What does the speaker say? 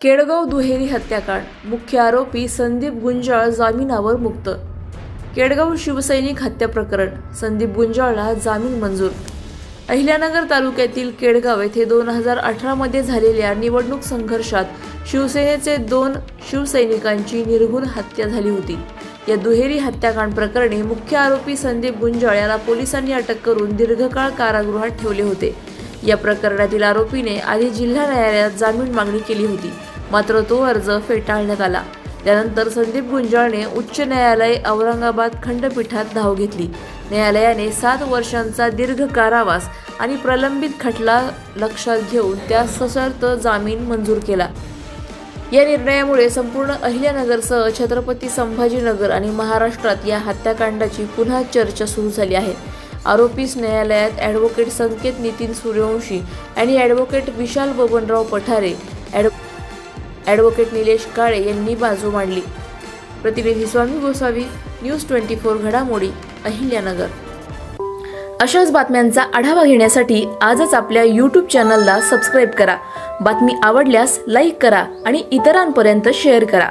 केडगाव दुहेरी हत्याकांड. मुख्य आरोपी संदीप गुंजाळ जामिनावर मुक्त. केडगाव शिवसैनिक हत्या प्रकरण. संदीप गुंजाळला जामीन मंजूर. अहिल्यानगर तालुक्यातील केडगाव येथे दोन हजार अठरामध्ये झालेल्या निवडणूक संघर्षात शिवसेनेचे दोन शिवसैनिकांची निर्घुण हत्या झाली होती. या दुहेरी हत्याकांड प्रकरणी मुख्य आरोपी संदीप गुंजाळ याला पोलिसांनी अटक करून दीर्घकाळ कारागृहात ठेवले होते. या प्रकरणातील आरोपीने आधी जिल्हा न्यायालयात जामीन मागणी केली होती. मात्र तो अर्ज फेटाळण्यात आला. त्यानंतर संदीप गुंजाळने उच्च न्यायालय औरंगाबाद खंडपीठात धाव घेतली. न्यायालयाने सात वर्षांचा दीर्घ कारावास आणि प्रलंबित खटला लक्षात घेऊन त्यास सशर्त जामीन मंजूर केला. या निर्णयामुळे संपूर्ण अहिल्यानगरसह छत्रपती संभाजीनगर आणि महाराष्ट्रात या हत्याकांडाची पुन्हा चर्चा सुरू झाली आहे. आरोपीस न्यायालयात ॲडव्होकेट संकेत नितीन सूर्यवंशी आणि advocate Vishal Babanrao Pathare. Ad advocate Nilesh Kale यांनी बाजू मांडली. प्रतिनिधी Swami Gosavi news twenty four घडामोडी अहिल्यानगर. अशाच बातम्यांचा आढावा घेण्यासाठी आजच आपल्या यूट्यूब चॅनलला सबस्क्राईब करा. बातमी आवडल्यास लाईक करा आणि इतरांपर्यंत शेअर करा.